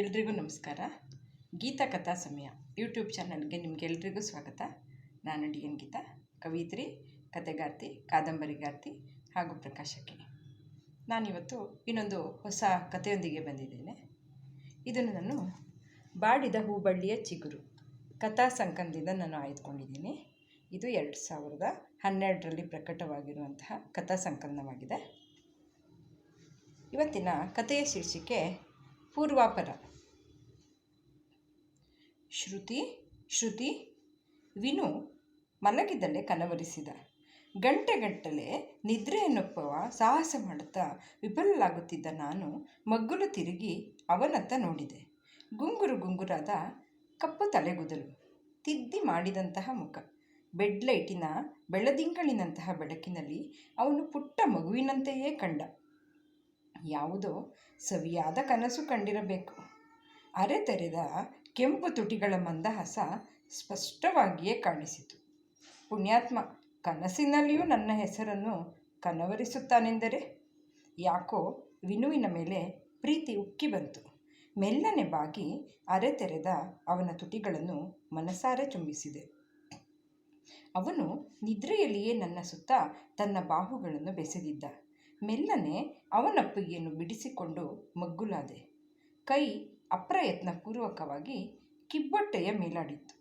ಎಲ್ರಿಗೂ ನಮಸ್ಕಾರ. ಗೀತಾ ಕಥಾ ಸಮಯ ಯೂಟ್ಯೂಬ್ ಚಾನಲ್ಗೆ ನಿಮಗೆಲ್ರಿಗೂ ಸ್ವಾಗತ. ನಾನು ಡಿ ಎನ್ ಗೀತಾ, ಕವಿತ್ರಿ, ಕಥೆಗಾರ್ತಿ ಕಾದಂಬರಿಗಾರ್ತಿ ಹಾಗೂ ಪ್ರಕಾಶಕಿ ನಾನಿವತ್ತು ಇನ್ನೊಂದು ಹೊಸ ಕಥೆಯೊಂದಿಗೆ ಬಂದಿದ್ದೇನೆ. ಇದನ್ನು ನಾನು ಬಾಡಿದ ಹೂಬಳ್ಳಿಯ ಚಿಗುರು, ಕಥಾ ಸಂಕಲನದಿಂದ ನಾನು ಆಯ್ದುಕೊಂಡಿದ್ದೀನಿ. ಇದು ಎರಡು ಸಾವಿರದ ಹನ್ನೆರಡರಲ್ಲಿ ಪ್ರಕಟವಾಗಿರುವಂತಹ ಕಥಾ ಸಂಕಲನವಾಗಿದೆ. ಇವತ್ತಿನ ಕಥೆಯ ಶೀರ್ಷಿಕೆ ಪೂರ್ವಾಪರ. ಶ್ರುತಿ ಶ್ರುತಿ, ವಿನು ಮಲಗಿದಲ್ಲೇ ಕನವರಿಸಿದ ಗಂಟೆಗಟ್ಟಲೆ ನಿದ್ರೆಯನ್ನೊಪ್ಪುವ ಸಾಹಸ ಮಾಡುತ್ತಾ ವಿಫಲಲಾಗುತ್ತಿದ್ದ ನಾನು ಮಗ್ಗುಲು ತಿರುಗಿ ಅವನತ್ತ ನೋಡಿದೆ. ಗುಂಗುರು ಗುಂಗುರಾದ ಕಪ್ಪು ತಲೆಗುದಲು, ತಿದ್ದಿ ಮಾಡಿದಂತಹ ಮುಖ ಬೆಡ್ ಲೈಟಿನ ಬೆಳದಿಂಗಳಿನಂತಹ ಬೆಳಕಿನಲ್ಲಿ ಅವನು ಪುಟ್ಟ ಮಗುವಿನಂತೆಯೇ ಕಂಡ. ಯಾವುದೋ ಸವಿಯಾದ ಕನಸು ಕಂಡಿರಬೇಕು. ಅರೆ ತೆರೆದ ಕೆಂಪು ತುಟಿಗಳ ಮಂದಹಾಸ ಸ್ಪಷ್ಟವಾಗಿಯೇ ಕಾಣಿಸಿತು. ಪುಣ್ಯಾತ್ಮ ಕನಸಿನಲ್ಲಿಯೂ ನನ್ನ ಹೆಸರನ್ನು ಕನವರಿಸುತ್ತಾನೆಂದರೆ? ಯಾಕೋ ವಿನುವಿನ ಮೇಲೆ ಪ್ರೀತಿ ಉಕ್ಕಿ ಬಂತು. ಮೆಲ್ಲನೆ ಬಾಗಿ ಅರೆ ತೆರೆದ ಅವನ ತುಟಿಗಳನ್ನು ಮನಸಾರೆ ಚುಂಬಿಸಿದೆ ಅವನು ನಿದ್ರೆಯಲ್ಲಿಯೇ ನನ್ನ ಸುತ್ತ ತನ್ನ ಬಾಹುಗಳನ್ನು ಬೆಸೆದಿದ್ದ. ಮೆಲ್ಲನೆ ಅವನಪ್ಪಿಗೆಯನ್ನು ಬಿಡಿಸಿಕೊಂಡು ಮಗ್ಗುಲಾದೆ. ಕೈ ಅಪ್ರಯತ್ನಪೂರ್ವಕವಾಗಿ ಕಿಬ್ಬೊಟ್ಟೆಯ ಮೇಲಾಡಿತ್ತು.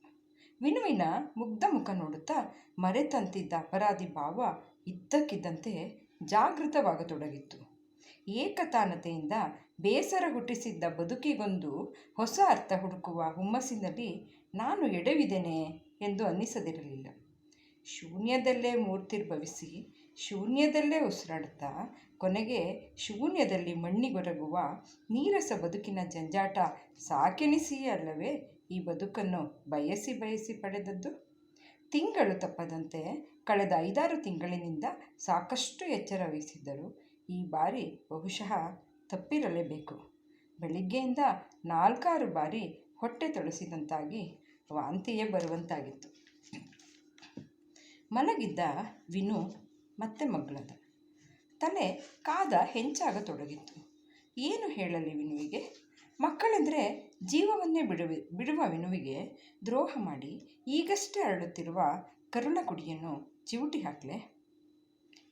ವಿನುವಿನ ಮುಗ್ಧ ಮುಖ ನೋಡುತ್ತಾ ಮರೆತಂತಿದ್ದ ಅಪರಾಧಿ ಭಾವ ಇದ್ದಕ್ಕಿದ್ದಂತೆ ಜಾಗೃತವಾಗತೊಡಗಿತ್ತು. ಏಕತಾನತೆಯಿಂದ ಬೇಸರ ಹುಟ್ಟಿಸಿದ್ದ ಬದುಕಿಗೊಂದು ಹೊಸ ಅರ್ಥ ಹುಡುಕುವ ಹುಮ್ಮಸ್ಸಿನಲ್ಲಿ ನಾನು ಎಡವಿದ್ದೇನೆ ಎಂದು ಅನ್ನಿಸದಿರಲಿಲ್ಲ. ಶೂನ್ಯದಲ್ಲೇ ಮೂರ್ತಿರ್ಭವಿಸಿ ಶೂನ್ಯದಲ್ಲೇ ಉಸಿರಾಡುತ್ತಾ ಕೊನೆಗೆ ಶೂನ್ಯದಲ್ಲಿ ಮಣ್ಣಿಗೊರಗುವ ನೀರಸ ಬದುಕಿನ ಜಂಜಾಟ ಸಾಕೆನಿಸಿ ಅಲ್ಲವೇ ಈ ಬದುಕನ್ನು ಬಯಸಿ ಬಯಸಿ ಪಡೆದದ್ದು? ತಿಂಗಳು ತಪ್ಪದಂತೆ ಕಳೆದ ಐದಾರು ತಿಂಗಳಿನಿಂದ ಸಾಕಷ್ಟು ಎಚ್ಚರ ವಹಿಸಿದ್ದರು. ಈ ಬಾರಿ ಬಹುಶಃ ತಪ್ಪಿರಲೇಬೇಕು. ಬೆಳಿಗ್ಗೆಯಿಂದ ನಾಲ್ಕಾರು ಬಾರಿ ಹೊಟ್ಟೆ ತೊಳಸಿದಂತಾಗಿ ವಾಂತಿಯೇ ಬರುವಂತಾಗಿತ್ತು. ಮಲಗಿದ್ದ ವಿನು ಮತ್ತೆ ಮಗ್ಲದ ತಲೆ ಕಾದ ಹೆಂಚಾಗತೊಡಗಿತ್ತು ಏನು ಹೇಳಲಿ ವಿನುವಿಗೆ? ಮಕ್ಕಳೆಂದರೆ ಜೀವವನ್ನೇ ಬಿಡುವ ಬಿಡುವ ವಿನುವಿಗೆ ದ್ರೋಹ ಮಾಡಿ ಈಗಷ್ಟೇ ಅರಳುತ್ತಿರುವ ಕರುಳ ಕುಡಿಯನ್ನು ಚಿವುಟಿ ಹಾಕಲೆ.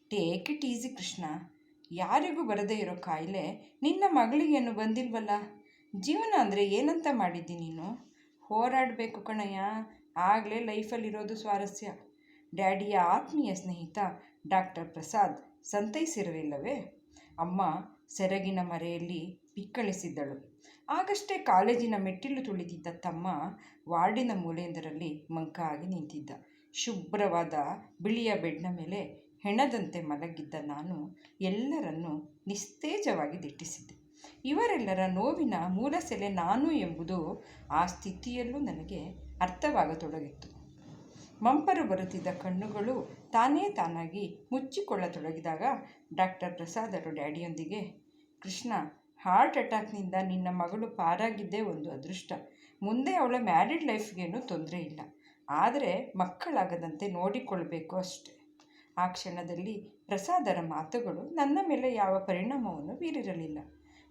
Take it easy Krishna. ಯಾರಿಗೂ ಬರದೇ ಇರೋ ಕಾಯಿಲೆ ನಿನ್ನ ಮಗಳಿಗೇನು ಬಂದಿಲ್ವಲ್ಲ? ಜೀವನ ಅಂದರೆ ಏನಂತ ಮಾಡಿದ್ದಿ ನೀನು? ಹೋರಾಡಬೇಕು ಕಣಯ್ಯ. ಆಗಲೇ ಲೈಫಲ್ಲಿರೋದು ಸ್ವಾರಸ್ಯ. ಡ್ಯಾಡಿಯ ಆತ್ಮೀಯ ಸ್ನೇಹಿತ ಡಾಕ್ಟರ್ ಪ್ರಸಾದ್ ಸಂತೈಸಿರಲಿಲ್ಲವೇ ಅಮ್ಮ ಸೆರಗಿನ ಮರೆಯಲ್ಲಿ ಬಿಕ್ಕಳಿಸಿದ್ದಳು ಆಗಷ್ಟೇ ಕಾಲೇಜಿನ ಮೆಟ್ಟಿಲು ತುಳಿದಿದ್ದ ತಮ್ಮ ವಾರ್ಡಿನ ಮೂಲೆಯೊಂದರಲ್ಲಿ ಮಂಕ ಆಗಿ ನಿಂತಿದ್ದ. ಶುಭ್ರವಾದ ಬಿಳಿಯ ಬೆಡ್ನ ಮೇಲೆ ಹೆಣದಂತೆ ಮಲಗಿದ್ದ ನಾನು ಎಲ್ಲರನ್ನೂ ನಿಸ್ತೇಜವಾಗಿ ದಿಟ್ಟಿಸಿದ್ದೆ. ಇವರೆಲ್ಲರ ನೋವಿನ ಮೂಲ ಸೆಲೆ ನಾನು ಎಂಬುದು ಆ ಸ್ಥಿತಿಯಲ್ಲೂ ನನಗೆ ಅರ್ಥವಾಗತೊಡಗಿತ್ತು. ಮಂಪರು ಬರುತ್ತಿದ್ದ ಕಣ್ಣುಗಳು ತಾನೇ ತಾನಾಗಿ ಮುಚ್ಚಿಕೊಳ್ಳತೊಡಗಿದಾಗ ಡಾಕ್ಟರ್ ಪ್ರಸಾದರು ಡ್ಯಾಡಿಯೊಂದಿಗೆ, ಕೃಷ್ಣ, ಹಾರ್ಟ್ ಅಟ್ಯಾಕ್ನಿಂದ ನಿನ್ನ ಮಗಳು ಪಾರಾಗಿದ್ದೇ ಒಂದು ಅದೃಷ್ಟ. ಮುಂದೆ ಅವಳ ಮ್ಯಾರಿಡ್ ಲೈಫ್ಗೇನೂ ತೊಂದರೆ ಇಲ್ಲ. ಆದರೆ ಮಕ್ಕಳಾಗದಂತೆ ನೋಡಿಕೊಳ್ಬೇಕು ಅಷ್ಟೆ. ಆ ಕ್ಷಣದಲ್ಲಿ ಪ್ರಸಾದರ ಮಾತುಗಳು ನನ್ನ ಮೇಲೆ ಯಾವ ಪರಿಣಾಮವನ್ನು ಬೀರಿರಲಿಲ್ಲ.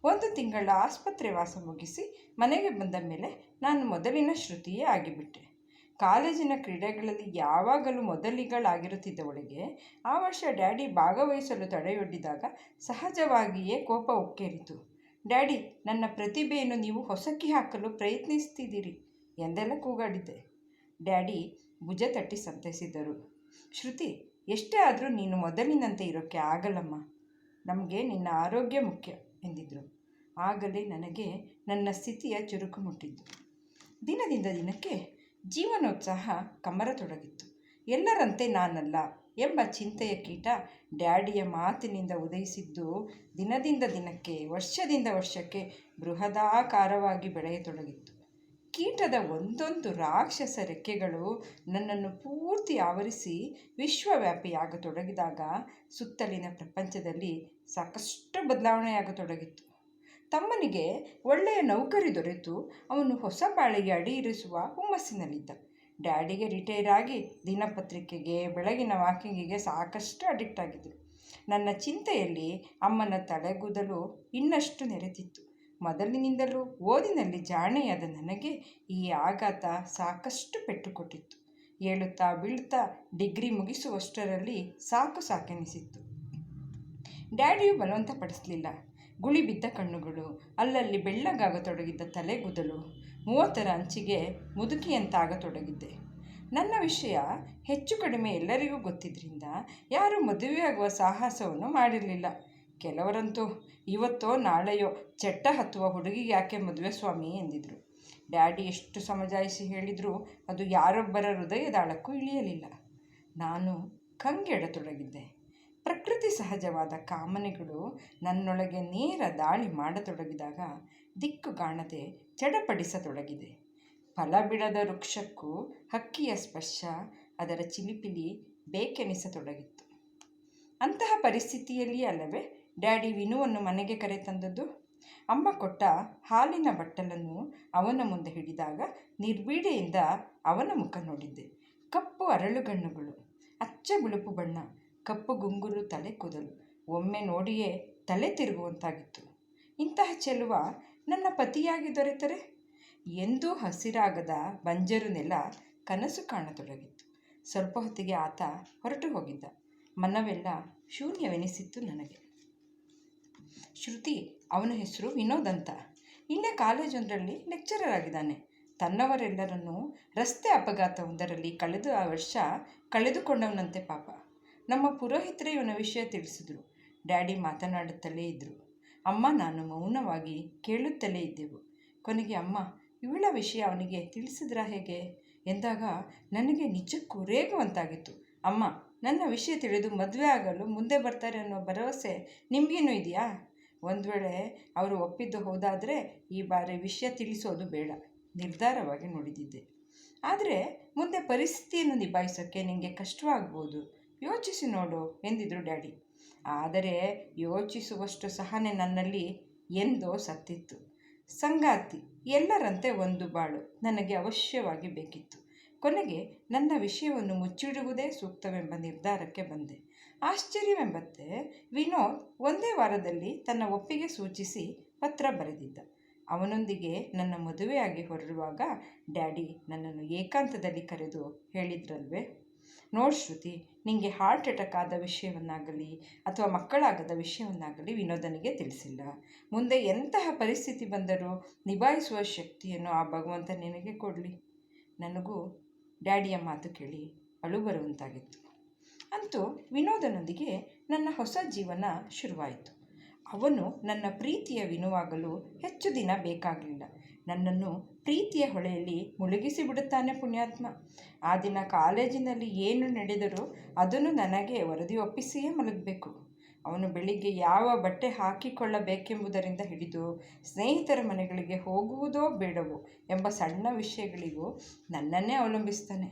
ಒಂದು ತಿಂಗಳ ಆಸ್ಪತ್ರೆ ವಾಸ ಮುಗಿಸಿ ಮನೆಗೆ ಬಂದ ಮೇಲೆ ನಾನು ಮೊದಲಿನ ಶ್ರುತಿಯೇ ಆಗಿಬಿಟ್ಟೆ. ಕಾಲೇಜಿನ ಕ್ರೀಡೆಗಳಲ್ಲಿ ಯಾವಾಗಲೂ ಮೊದಲಿಗಳಾಗಿರುತ್ತಿದ್ದವಳಿಗೆ ಆ ವರ್ಷ ಡ್ಯಾಡಿ ಭಾಗವಹಿಸಲು ತಡೆಯೊಡ್ಡಿದಾಗ ಸಹಜವಾಗಿಯೇ ಕೋಪ ಉಕ್ಕೇರಿತು. ಡ್ಯಾಡಿ, ನನ್ನ ಪ್ರತಿಭೆಯನ್ನು ನೀವು ಹೊಸಕಿ ಹಾಕಲು ಪ್ರಯತ್ನಿಸ್ತಿದ್ದೀರಿ ಎಂದೆಲ್ಲ ಕೂಗಾಡಿದ್ದೆ. ಡ್ಯಾಡಿ ಭುಜ ತಟ್ಟಿ ಸಂತೈಸಿದರು ಶ್ರುತಿ, ಎಷ್ಟೇ ಆದರೂ ನೀನು ಮೊದಲಿನಂತೆ ಇರೋಕ್ಕೆ ಆಗಲ್ಲಮ್ಮ. ನಮಗೆ ನಿನ್ನ ಆರೋಗ್ಯ ಮುಖ್ಯ ಎಂದಿದ್ದರು ಆಗಲೇ ನನಗೆ ನನ್ನ ಸ್ಥಿತಿಯ ಚುರುಕು ಮುಟ್ಟಿದ್ದು. ದಿನದಿಂದ ದಿನಕ್ಕೆ ಜೀವನೋತ್ಸಾಹ ಕಮ್ಮರತೊಡಗಿತ್ತು ಎಲ್ಲರಂತೆ ನಾನಲ್ಲ ಎಂಬ ಚಿಂತೆಯ ಕೀಟ ಡ್ಯಾಡಿಯ ಮಾತಿನಿಂದ ಉದಯಿಸಿದ್ದು ದಿನದಿಂದ ದಿನಕ್ಕೆ, ವರ್ಷದಿಂದ ವರ್ಷಕ್ಕೆ ಬೃಹದಾಕಾರವಾಗಿ ಬೆಳೆಯತೊಡಗಿತ್ತು. ಕೀಟದ ಒಂದೊಂದು ರಾಕ್ಷಸ ರೆಕ್ಕೆಗಳು ನನ್ನನ್ನು ಪೂರ್ತಿ ಆವರಿಸಿ ವಿಶ್ವವ್ಯಾಪಿಯಾಗತೊಡಗಿದಾಗ ಸುತ್ತಲಿನ ಪ್ರಪಂಚದಲ್ಲಿ ಸಾಕಷ್ಟು ಬದಲಾವಣೆಯಾಗತೊಡಗಿತ್ತು. ತಮ್ಮನಿಗೆ ಒಳ್ಳೆಯ ನೌಕರಿ ದೊರೆತು, ಅವನು ಹೊಸ ಬಾಳಿಗೆ ಅಡಿ ಇರಿಸುವ ಹುಮ್ಮಸ್ಸಿನಲ್ಲಿದ್ದ. ಡ್ಯಾಡಿಗೆ ರಿಟೈರ್ ಆಗಿ ದಿನಪತ್ರಿಕೆಗೆ, ಬೆಳಗಿನ ವಾಕಿಂಗಿಗೆ ಸಾಕಷ್ಟು ಅಡಿಕ್ಟ್ ಆಗಿದ್ದರು ನನ್ನ ಚಿಂತೆಯಲ್ಲಿ ಅಮ್ಮನ ತಲೆಗೂದಲು ಇನ್ನಷ್ಟು ನೆರೆತಿತ್ತು ಮೊದಲಿನಿಂದಲೂ ಓದಿನಲ್ಲಿ ಜಾಣೆಯಾದ ನನಗೆ ಈ ಆಘಾತ ಸಾಕಷ್ಟು ಪೆಟ್ಟು ಕೊಟ್ಟಿತ್ತು ಏಳುತ್ತಾ ಬೀಳ್ತಾ ಡಿಗ್ರಿ ಮುಗಿಸುವಷ್ಟರಲ್ಲಿ ಸಾಕು ಸಾಕೆನಿಸಿತ್ತು. ಡ್ಯಾಡಿಯು ಬಲವಂತಪಡಿಸಲಿಲ್ಲ. ಗುಳಿ ಬಿದ್ದ ಕಣ್ಣುಗಳು, ಅಲ್ಲಲ್ಲಿ ಬೆಳ್ಳಗಾಗತೊಡಗಿದ್ದ ತಲೆಗೂದಲು. ಮೂವತ್ತರ ಅಂಚಿಗೆ ಮುದುಕಿಯಂತಾಗತೊಡಗಿದ್ದೆ. ನನ್ನ ವಿಷಯ ಹೆಚ್ಚು ಕಡಿಮೆ ಎಲ್ಲರಿಗೂ ಗೊತ್ತಿದ್ದರಿಂದ ಯಾರೂ ಮದುವೆಯಾಗುವ ಸಾಹಸವನ್ನು ಮಾಡಿರಲಿಲ್ಲ. ಕೆಲವರಂತೂ, ಇವತ್ತೋ ನಾಳೆಯೋ ಚಟ್ಟ ಹತ್ತುವ ಹುಡುಗಿಗೆ ಯಾಕೆ ಮದುವೆ ಸ್ವಾಮಿ? ಎಂದಿದ್ರು. ಡ್ಯಾಡಿ ಎಷ್ಟು ಸಮಜಾಯಿಸಿ ಹೇಳಿದರೂ, ಅದು ಯಾರೊಬ್ಬರ ಹೃದಯದಾಳಕ್ಕೂ ಇಳಿಯಲಿಲ್ಲ. ನಾನು ಕಂಗೆಡತೊಡಗಿದ್ದೆ. ಪ್ರಕೃತಿ ಸಹಜವಾದ ಕಾಮನೆಗಳು ನನ್ನೊಳಗೆ ನೇರ ದಾಳಿ ಮಾಡತೊಡಗಿದಾಗ ದಿಕ್ಕುಗಾಣದೆ ಚಡಪಡಿಸತೊಡಗಿದೆ. ಫಲ ಬಿಡದ ವೃಕ್ಷಕ್ಕೂ ಹಕ್ಕಿಯ ಸ್ಪರ್ಶ ಅದರ ಚಿಲಿಪಿಲಿ ಬೇಕೆನಿಸತೊಡಗಿತ್ತು. ಅಂತಹ ಪರಿಸ್ಥಿತಿಯಲ್ಲಿ ಅಲ್ಲವೇ ಡ್ಯಾಡಿ ವಿನುವನ್ನು ಮನೆಗೆ ಕರೆತಂದದ್ದು? ಅಮ್ಮ ಕೊಟ್ಟ ಹಾಲಿನ ಬಟ್ಟಲನ್ನು ಅವನ ಮುಂದೆ ಹಿಡಿದಾಗ ನಿರ್ಬೀಡೆಯಿಂದ ಅವನ ಮುಖ ನೋಡಿದ್ದೆ. ಕಪ್ಪು ಅರಳುಗಣ್ಣುಗಳು, ಅಚ್ಚ ಬಿಳುಪು ಬಣ್ಣ ಕಪ್ಪು ಗುಂಗುರು ತಲೆ ಕೂದಲು. ಒಮ್ಮೆ ನೋಡಿಯೇ ತಲೆ ತಿರುಗುವಂತಾಗಿತ್ತು. ಇಂತಹ ಚೆಲುವ ನನ್ನ ಪತಿಯಾಗಿ ದೊರೆತರೆ? ಎಂದೂ ಹಸಿರಾಗದ ಬಂಜರು ನೆಲ ಕನಸು ಕಾಣತೊಡಗಿತ್ತು. ಸ್ವಲ್ಪ ಹೊತ್ತಿಗೆ ಆತ ಹೊರಟು ಹೋಗಿದ್ದ. ಮನವೆಲ್ಲ ಶೂನ್ಯವೆನಿಸಿತ್ತು ನನಗೆ. ಶ್ರುತಿ, ಅವನ ಹೆಸರು ವಿನೋದ್ ಅಂತ. ಇಲ್ಲೇ ಕಾಲೇಜೊಂದರಲ್ಲಿ ಲೆಕ್ಚರರ್ ಆಗಿದ್ದಾನೆ. ತನ್ನವರೆಲ್ಲರನ್ನೂ ರಸ್ತೆ ಅಪಘಾತವೊಂದರಲ್ಲಿ ಕಳೆದು ಆ ವರ್ಷ ಕಳೆದುಕೊಂಡವನಂತೆ ಪಾಪ. ನಮ್ಮ ಪುರೋಹಿತರೇ ಇವನ ವಿಷಯ ತಿಳಿಸಿದರು. ಡ್ಯಾಡಿ ಮಾತನಾಡುತ್ತಲೇ ಇದ್ದರು ಅಮ್ಮ, ನಾನು ಮೌನವಾಗಿ ಕೇಳುತ್ತಲೇ ಇದ್ದೆವು. ಕೊನೆಗೆ, ಅಮ್ಮ, ಇವಳ ವಿಷಯ ಅವನಿಗೆ ತಿಳಿಸಿದ್ರಾ ಹೇಗೆ? ಎಂದಾಗ, ನನಗೆ ನಿಜಕ್ಕೂ ರೇಗುವಂತಾಗಿತ್ತು. ಅಮ್ಮ, ನನ್ನ ವಿಷಯ ತಿಳಿದು ಮದುವೆ ಆಗಲು ಮುಂದೆ ಬರ್ತಾರೆ ಅನ್ನೋ ಭರವಸೆ ನಿಮಗೇನು ಇದೆಯಾ? ಒಂದು ವೇಳೆ ಅವರು ಒಪ್ಪಿದ್ದು ಹೋದಾದರೆ ಈ ಬಾರಿ ವಿಷಯ ತಿಳಿಸೋದು ಬೇಡ. ನಿರ್ಧಾರವಾಗಿ ನುಡಿದಿದ್ದೆ ಆದರೆ ಮುಂದೆ ಪರಿಸ್ಥಿತಿಯನ್ನು ನಿಭಾಯಿಸೋಕ್ಕೆ ನಿಮಗೆ ಕಷ್ಟವಾಗ್ಬೋದು. ಯೋಚಿಸಿ ನೋಡು ಎಂದಿದ್ರು ಡ್ಯಾಡಿ. ಆದರೆ ಯೋಚಿಸುವಷ್ಟು ಸಹನೆ ನನ್ನಲ್ಲಿ ಎಂದೋ ಸತ್ತಿತ್ತು. ಸಂಗಾತಿ, ಎಲ್ಲರಂತೆ ಒಂದು ಬಾಳು ನನಗೆ ಅವಶ್ಯವಾಗಿ ಬೇಕಿತ್ತು. ಕೊನೆಗೆ ನನ್ನ ವಿಷಯವನ್ನು ಮುಚ್ಚಿಡುವುದೇ ಸೂಕ್ತವೆಂಬ ನಿರ್ಧಾರಕ್ಕೆ ಬಂದೆ. ಆಶ್ಚರ್ಯವೆಂಬಂತೆ ವಿನೋದ್ ಒಂದೇ ವಾರದಲ್ಲಿ ತನ್ನ ಒಪ್ಪಿಗೆ ಸೂಚಿಸಿ ಪತ್ರ ಬರೆದಿದ್ದ. ಅವನೊಂದಿಗೆ ನನ್ನ ಮದುವೆಯಾಗಿ ಹೊರಡುವಾಗ, ಡ್ಯಾಡಿ, ನನ್ನನ್ನು ಏಕಾಂತದಲ್ಲಿ ಕರೆದು ಹೇಳಿದ್ರಲ್ವೇ? ನೋಡು ಶ್ರುತಿ ನಿಮಗೆ ಹಾರ್ಟ್ ಅಟ್ಯಾಕ್ ಆದ ವಿಷಯವನ್ನಾಗಲಿ ಅಥವಾ ಮಕ್ಕಳಾಗದ ವಿಷಯವನ್ನಾಗಲಿ ವಿನೋದನಿಗೆ ತಿಳಿಸಿಲ್ಲ. ಮುಂದೆ ಎಂತಹ ಪರಿಸ್ಥಿತಿ ಬಂದರೂ ನಿಭಾಯಿಸುವ ಶಕ್ತಿಯನ್ನು ಆ ಭಗವಂತ ನಿನಗೆ ಕೊಡಲಿ. ನನಗೂ ಡ್ಯಾಡಿಯ ಮಾತು ಕೇಳಿ ಅಳು ಬರುವಂತಾಗಿತ್ತು ಅಂತೂ ವಿನೋದನೊಂದಿಗೆ ನನ್ನ ಹೊಸ ಜೀವನ ಶುರುವಾಯಿತು. ಅವನು ನನ್ನ ಪ್ರೀತಿಯ ವಿನುವಾಗಲು ಹೆಚ್ಚು ದಿನ ಬೇಕಾಗಲಿಲ್ಲ. ನನ್ನನ್ನು ಪ್ರೀತಿಯ ಹೊಳೆಯಲ್ಲಿ ಮುಳುಗಿಸಿ ಬಿಡುತ್ತಾನೆ ಪುಣ್ಯಾತ್ಮ. ಆ ದಿನ ಕಾಲೇಜಿನಲ್ಲಿ ಏನು ನಡೆದರೂ ಅದನ್ನು ನನಗೆ ವರದಿ ಒಪ್ಪಿಸಿಯೇ ಮಲಗಬೇಕು. ಅವನು ಬೆಳಿಗ್ಗೆ ಯಾವ ಬಟ್ಟೆ ಹಾಕಿಕೊಳ್ಳಬೇಕೆಂಬುದರಿಂದ ಹಿಡಿದು ಸ್ನೇಹಿತರ ಮನೆಗಳಿಗೆ ಹೋಗುವುದೋ ಬೇಡವೋ ಎಂಬ ಸಣ್ಣ ವಿಷಯಗಳಿಗೂ ನನ್ನನ್ನೇ ಅವಲಂಬಿಸ್ತಾನೆ.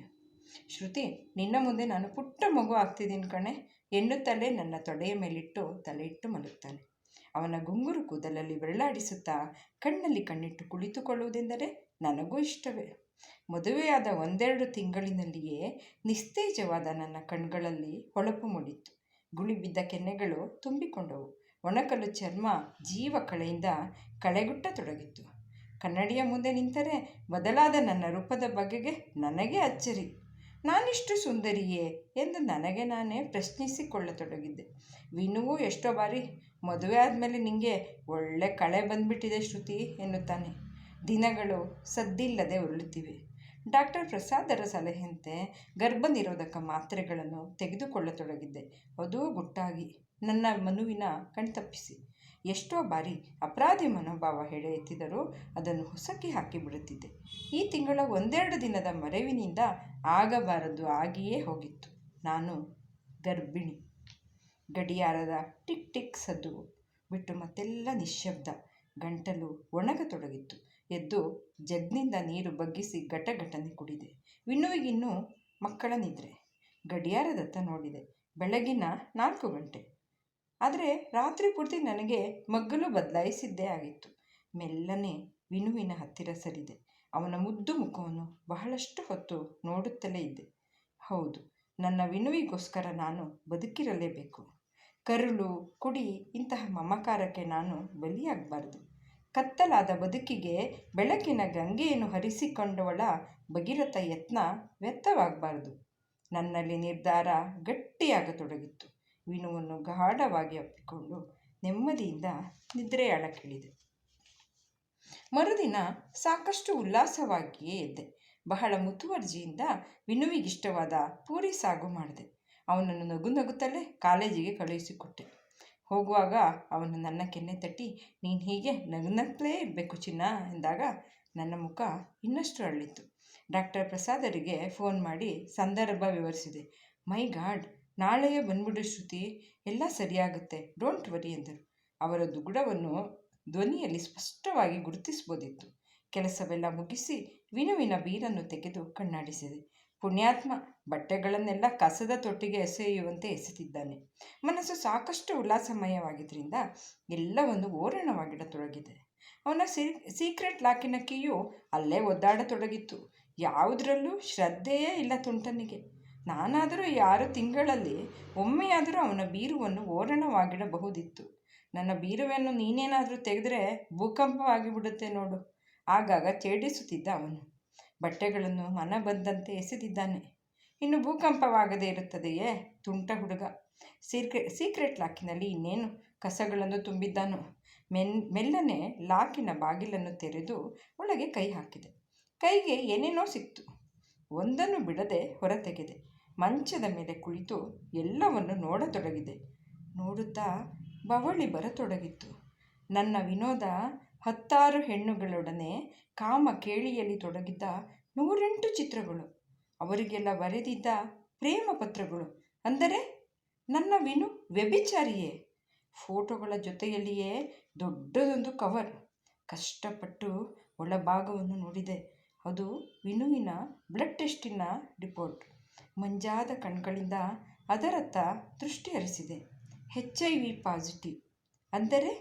ಶ್ರುತಿ, ನಿನ್ನ ಮುಂದೆ ನಾನು ಪುಟ್ಟ ಮಗು ಆಗ್ತಿದ್ದೀನಿ ಕಣೆ ಎನ್ನುತ್ತಲೇ ನನ್ನ ತೊಡೆಯ ಮೇಲಿಟ್ಟು ಇಟ್ಟು ಮಲಗ್ತಾನೆ. ಅವನ ಗುಂಗುರು ಕೂದಲಲ್ಲಿ ಬೆರಳಾಡಿಸುತ್ತಾ ಕಣ್ಣಲ್ಲಿ ಕಣ್ಣಿಟ್ಟು ಕುಳಿತುಕೊಳ್ಳುವುದೆಂದರೆ ನನಗೂ ಇಷ್ಟವೇ. ಮದುವೆಯಾದ ಒಂದೆರಡು ತಿಂಗಳಿನಲ್ಲಿಯೇ ನಿಸ್ತೇಜವಾದ ನನ್ನ ಕಣ್ಗಳಲ್ಲಿ ಹೊಳಪು ಮೂಡಿತ್ತು. ಗುಳಿ ಬಿದ್ದ ಕೆನ್ನೆಗಳು ತುಂಬಿಕೊಂಡವು. ಒಣಕಲು ಚರ್ಮ ಜೀವ ಕಳೆಯಿಂದ ಕಳೆಗುಟ್ಟತೊಡಗಿತ್ತು. ಕನ್ನಡಿಯ ಮುಂದೆ ನಿಂತರೆ ಬದಲಾದ ನನ್ನ ರೂಪದ ಬಗೆಗೆ ನನಗೆ ಅಚ್ಚರಿ. ನಾನಿಷ್ಟು ಸುಂದರಿಯೇ ಎಂದು ನನಗೆ ನಾನೇ ಪ್ರಶ್ನಿಸಿಕೊಳ್ಳತೊಡಗಿದ್ದೆ. ವಿನುವು ಎಷ್ಟೋ ಬಾರಿ ಮದುವೆ ಆದಮೇಲೆ ನಿನಗೆ ಒಳ್ಳೆ ಕಳೆ ಬಂದ್ಬಿಟ್ಟಿದೆ ಶ್ರುತಿ ಎನ್ನುತ್ತಾನೆ. ದಿನಗಳು ಸದ್ದಿಲ್ಲದೆ ಉರುಳುತ್ತಿವೆ. ಡಾಕ್ಟರ್ ಪ್ರಸಾದರ ಸಲಹೆಯಂತೆ ಗರ್ಭ ನಿರೋಧಕ ಮಾತ್ರೆಗಳನ್ನು ತೆಗೆದುಕೊಳ್ಳತೊಡಗಿದ್ದೆ. ಅದು ಗುಟ್ಟಾಗಿ. ನನ್ನ ಮನುವಿನ ಕಣ್ತಪ್ಪಿಸಿ ಎಷ್ಟೋ ಬಾರಿ ಅಪರಾಧಿ ಮನೋಭಾವ ಹೇಳಿ ಎತ್ತಿದರೂ ಅದನ್ನು ಹೊಸಕಿ ಹಾಕಿಬಿಡುತ್ತಿದ್ದೆ ಈ ತಿಂಗಳ ಒಂದೆರಡು ದಿನದ ಮರೆವಿನಿಂದ ಆಗಬಾರದು ಆಗಿಯೇ ಹೋಗಿತ್ತು. ನಾನು ಗರ್ಭಿಣಿ. ಗಡಿಯಾರದ ಟಿಕ್ ಟಿಕ್ ಸದ್ದು ಬಿಟ್ಟು ಮತ್ತೆಲ್ಲ ನಿಶ್ಶಬ್ದ ಗಂಟಲು ಒಣಗತೊಡಗಿತ್ತು. ಎದ್ದು ಜಗ್ನಿಂದ ನೀರು ಬಗ್ಗಿಸಿ ಘಟಘಟನೆ ಕುಡಿದೆ. ವಿನ್ನುವಿಗಿನ್ನೂ ಮಕ್ಕಳ ನಿದ್ರೆ. ಗಡಿಯಾರದತ್ತ ನೋಡಿದೆ. ಬೆಳಗಿನ ನಾಲ್ಕು ಗಂಟೆ. ಆದರೆ ರಾತ್ರಿ ಪೂರ್ತಿ ನನಗೆ ಮಗ್ಗಲು ಬದಲಾಯಿಸಿದ್ದೇ ಆಗಿತ್ತು. ಮೆಲ್ಲನೆ ವಿನುವಿನ ಹತ್ತಿರ ಸರಿದೆ. ಅವನ ಮುದ್ದು ಮುಖವನ್ನು ಬಹಳಷ್ಟು ಹೊತ್ತು ನೋಡುತ್ತಲೇ ಇದ್ದೆ. ಹೌದು, ನನ್ನ ವಿನುವಿಗೋಸ್ಕರ ನಾನು ಬದುಕಿರಲೇಬೇಕು. ಕರುಳು, ಕುಡಿ ಇಂತಹ ಮಮಕಾರಕ್ಕೆ ನಾನು ಬಲಿಯಾಗಬಾರದು. ಕತ್ತಲಾದ ಬದುಕಿಗೆ ಬೆಳಕಿನ ಗಂಗೆಯನ್ನು ಹರಿಸಿಕೊಂಡವಳ ಭಗೀರಥ ಯತ್ನ ವ್ಯರ್ಥವಾಗಬಾರದು. ನನ್ನಲ್ಲಿ ನಿರ್ಧಾರ ಗಟ್ಟಿಯಾಗತೊಡಗಿತ್ತು. ವಿನುವನ್ನು ಗಾಢವಾಗಿ ಅಪ್ಪಿಕೊಂಡು ನೆಮ್ಮದಿಯಿಂದ ನಿದ್ರೆಯಾಳಕ್ಕಿಳಿದೆ ಮರುದಿನ ಸಾಕಷ್ಟು ಉಲ್ಲಾಸವಾಗಿಯೇ ಇದ್ದೆ. ಬಹಳ ಮುತುವರ್ಜಿಯಿಂದ ವಿನುವಿಗಿಷ್ಟವಾದ ಪೂರಿ ಸಾಗು ಮಾಡಿದೆ. ಅವನನ್ನು ನಗು ನಗುತ್ತಲೇ ಕಾಲೇಜಿಗೆ ಕಳುಹಿಸಿಕೊಟ್ಟೆ. ಹೋಗುವಾಗ ಅವನು ನನ್ನ ಕೆನ್ನೆ ತಟ್ಟಿ, ನೀನು ಹೀಗೆ ನಗುನಗ್ಲೇ ಇರಬೇಕು ಚಿನ್ನ ಎಂದಾಗ ನನ್ನ ಮುಖ ಇನ್ನಷ್ಟು ಅಳ್ಳಿತು ಡಾಕ್ಟರ್ ಪ್ರಸಾದರಿಗೆ ಫೋನ್ ಮಾಡಿ ಸಂದರ್ಭ ವಿವರಿಸಿದೆ. ಮೈ ಗಾಡ್, ನಾಳೆಯೇ ಬಂದ್ಬಿಡು ಶ್ರುತಿ, ಎಲ್ಲ ಸರಿಯಾಗುತ್ತೆ, ಡೋಂಟ್ ವರಿ ಎಂದರು. ಅವರ ದುಗುಡವನ್ನು ಧ್ವನಿಯಲ್ಲಿ ಸ್ಪಷ್ಟವಾಗಿ ಗುರುತಿಸ್ಬೋದಿತ್ತು ಕೆಲಸವೆಲ್ಲ ಮುಗಿಸಿ ವಿನುವಿನ ಬೀರನ್ನು ತೆಗೆದು ಕಣ್ಣಾಡಿಸಿದೆ. ಪುಣ್ಯಾತ್ಮ ಬಟ್ಟೆಗಳನ್ನೆಲ್ಲ ಕಸದ ತೊಟ್ಟಿಗೆ ಎಸೆಯುವಂತೆ ಎಸೆತಿದ್ದಾನೆ. ಮನಸ್ಸು ಸಾಕಷ್ಟು ಉಲ್ಲಾಸಮಯವಾಗಿದ್ದರಿಂದ ಎಲ್ಲವನ್ನು ಓರಣವಾಗಿಡತೊಡಗಿದೆ. ಅವನ ಸೀಕ್ರೆಟ್ ಲಾಕಿನ ಕೀಯು ಅಲ್ಲೇ ಒದ್ದಾಡತೊಡಗಿತ್ತು. ಯಾವುದರಲ್ಲೂ ಶ್ರದ್ಧೆಯೇ ಇಲ್ಲ ತುಂಟನಿಗೆ. ನಾನಾದರೂ ಯಾರು ತಿಂಗಳಲ್ಲಿ ಒಮ್ಮೆಯಾದರೂ ಅವನ ಬೀರುವನ್ನು ಓರಣವಾಗಿಡಬಹುದಿತ್ತು. ನನ್ನ ಬೀರುವನ್ನು ನೀನೇನಾದರೂ ತೆಗೆದರೆ ಭೂಕಂಪವಾಗಿಬಿಡುತ್ತೆ ನೋಡು. ಆಗಾಗ ಚೇಡಿಸುತ್ತಿದ್ದ ಅವನು. ಬಟ್ಟೆಗಳನ್ನು ಮನ ಬಂದಂತೆ ಎಸೆದಿದ್ದಾನೆ. ಇನ್ನು ಭೂಕಂಪವಾಗದೇ ಇರುತ್ತದೆಯೇ? ತುಂಟ ಹುಡುಗ. ಸೀಕ್ರೆ, ಸೀಕ್ರೆಟ್ ಲಾಕಿನಲ್ಲಿ ಇನ್ನೇನು? ಕಸಗಳನ್ನು ತುಂಬಿದ್ದಾನು? ಮೆನ್, ಮೆಲ್ಲನೆ ಲಾಕಿನ ಬಾಗಿಲನ್ನು ತೆರೆದು ಒಳಗೆ ಕೈ ಹಾಕಿದೆ. ಕೈಗೆ ಏನೇನೋ ಸಿಕ್ತು. ಒಂದನ್ನು ಬಿಡದೆ ಹೊರತೆಗೆದೆ. ಮಂಚದ ಮೇಲೆ ಕುಳಿತು ಎಲ್ಲವನ್ನು ನೋಡತೊಡಗಿದೆ. ನೋಡುತ್ತಾ ಬವಳಿ ಬರತೊಡಗಿತ್ತು. ನನ್ನ ವಿನೋದ ಹತ್ತಾರು ಹೆಣ್ಣುಗಳೊಡನೆ ಕಾಮ ಕೇಳಿಯಲ್ಲಿ ತೊಡಗಿದ್ದ ನೂರೆಂಟು ಚಿತ್ರಗಳು. ಅವರಿಗೆಲ್ಲ ಬರೆದಿದ್ದ ಪ್ರೇಮ ಪತ್ರಗಳು. ಅಂದರೆ ನನ್ನ ವಿನು ವ್ಯಭಿಚಾರಿಯೇ? ಫೋಟೋಗಳ ಜೊತೆಯಲ್ಲಿಯೇ ದೊಡ್ಡದೊಂದು ಕವರ್. ಕಷ್ಟಪಟ್ಟು ಒಳಭಾಗವನ್ನು ನೋಡಿದೆ. ಅದು ವಿನುವಿನ ಬ್ಲಡ್ ಟೆಸ್ಟಿನ ರಿಪೋರ್ಟ್ ಮಂಜಾದ ಕಣ್ಗಳಿಂದ ಅದರತ್ತ ದೃಷ್ಟಿ ಹರಿಸಿದೆ. ಹೆಚ್ ಐ ವಿ ಪಾಸಿಟಿವ್ ಅಂದರೆ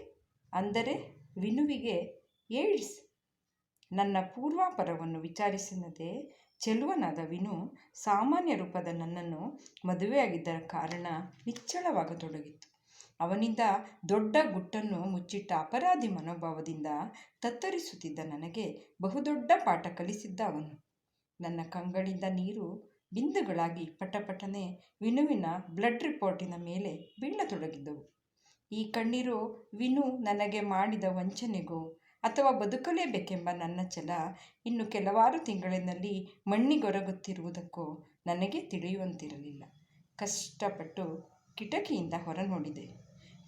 ಅಂದರೆ ವಿನುವಿಗೆ ಏಡ್ಸ್. ನನ್ನ ಪೂರ್ವಾಪರವನ್ನು ವಿಚಾರಿಸಿನದೆ ಚೆಲುವನಾದ ವಿನು ಸಾಮಾನ್ಯ ರೂಪದ ನನ್ನನ್ನು ಮದುವೆಯಾಗಿದ್ದರ ಕಾರಣ ನಿಚ್ಚಳವಾಗತೊಡಗಿತ್ತು. ಅವನಿಂದ ದೊಡ್ಡ ಗುಟ್ಟನ್ನು ಮುಚ್ಚಿಟ್ಟ ಅಪರಾಧಿ ಮನೋಭಾವದಿಂದ ತತ್ತರಿಸುತ್ತಿದ್ದ ನನಗೆ ಬಹುದೊಡ್ಡ ಪಾಠ ಕಲಿಸಿದ್ದ ಅವನು. ನನ್ನ ಕಂಗಳಿಂದ ನೀರು ಬಿಂದುಗಳಾಗಿ ಪಟಪಟನೆ ವಿನುವಿನ ಬ್ಲಡ್ ರಿಪೋರ್ಟಿನ ಮೇಲೆ ಬೀಳತೊಡಗಿದ್ದವು. ಈ ಕಣ್ಣೀರು ವಿನು ನನಗೆ ಮಾಡಿದ ವಂಚನೆಗೋ ಅಥವಾ ಬದುಕಲೇಬೇಕೆಂಬ ನನ್ನ ಛಲ ಇನ್ನು ಕೆಲವಾರು ತಿಂಗಳಿನಲ್ಲಿ ಮಣ್ಣಿಗೊರಗುತ್ತಿರುವುದಕ್ಕೂ ನನಗೆ ತಿಳಿಯುವಂತಿರಲಿಲ್ಲ. ಕಷ್ಟಪಟ್ಟು ಕಿಟಕಿಯಿಂದ ಹೊರ ನೋಡಿದೆ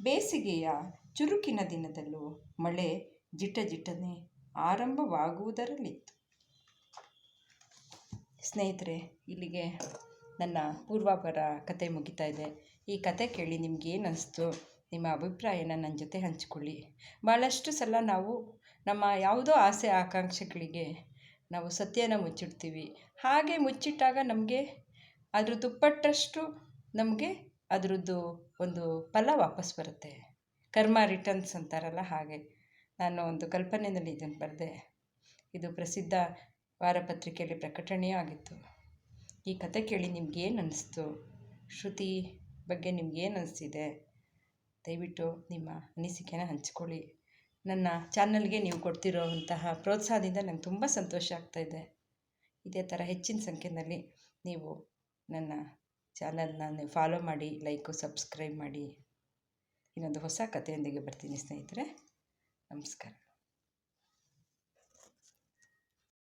ಬೇಸಿಗೆಯ ಚುರುಕಿನ ದಿನದಲ್ಲೂ ಮಳೆ ಜಿಟ ಜಿಟನೆ ಆರಂಭವಾಗುವುದರಲ್ಲಿತ್ತು. ಸ್ನೇಹಿತರೆ, ಇಲ್ಲಿಗೆ ನನ್ನ ಪೂರ್ವಾಪರ ಕತೆ ಮುಗಿತಾ ಇದೆ. ಈ ಕತೆ ಕೇಳಿ ನಿಮ್ಗೇನು ಅನಿಸ್ತು ನಿಮ್ಮ ಅಭಿಪ್ರಾಯನ ನನ್ನ ಜೊತೆ ಹಂಚಿಕೊಳ್ಳಿ. ಭಾಳಷ್ಟು ಸಲ ನಾವು ನಮ್ಮ ಯಾವುದೋ ಆಸೆ ಆಕಾಂಕ್ಷೆಗಳಿಗೆ ನಾವು ಸತ್ಯನ ಮುಚ್ಚಿಡ್ತೀವಿ. ಹಾಗೆ ಮುಚ್ಚಿಟ್ಟಾಗ ನಮಗೆ ಅದ್ರ ದುಪ್ಪಟ್ಟಷ್ಟು ನಮಗೆ ಅದರದ್ದು ಒಂದು ಫಲ ವಾಪಸ್ ಬರುತ್ತೆ. ಕರ್ಮ ರಿಟರ್ನ್ಸ್ ಅಂತಾರಲ್ಲ ಹಾಗೆ. ನಾನು ಒಂದು ಕಲ್ಪನೆಯಲ್ಲಿ ಇದನ್ನು ಬರೆದೆ. ಇದು ಪ್ರಸಿದ್ಧ ವಾರಪತ್ರಿಕೆಯಲ್ಲಿ ಪ್ರಕಟಣೆಯೂ ಆಗಿತ್ತು. ಈ ಕತೆ ಕೇಳಿ ನಿಮ್ಗೇನು ಅನ್ನಿಸ್ತು ಶ್ರುತಿ ಬಗ್ಗೆ ನಿಮ್ಗೇನು ಅನಿಸ್ತಿದೆ ದಯವಿಟ್ಟು ನಿಮ್ಮ ಅನಿಸಿಕೆನ ಹಂಚ್ಕೊಳ್ಳಿ. ನನ್ನ ಚಾನಲ್ಗೆ ನೀವು ಕೊಡ್ತಿರೋವಂತಹ ಪ್ರೋತ್ಸಾಹದಿಂದ ನಂಗೆ ತುಂಬ ಸಂತೋಷ ಆಗ್ತಾಯಿದೆ ಇದೇ. ಥರ ಹೆಚ್ಚಿನ ಸಂಖ್ಯೆಯಲ್ಲಿ ನೀವು ನನ್ನ ಚಾನಲ್ನ ನೀವು ಫಾಲೋ ಮಾಡಿ ಲೈಕು ಸಬ್ಸ್ಕ್ರೈಬ್ ಮಾಡಿ ಇನ್ನೊಂದು ಹೊಸ ಕಥೆಯೊಂದಿಗೆ ಬರ್ತೀನಿ ಸ್ನೇಹಿತರೆ. ನಮಸ್ಕಾರ.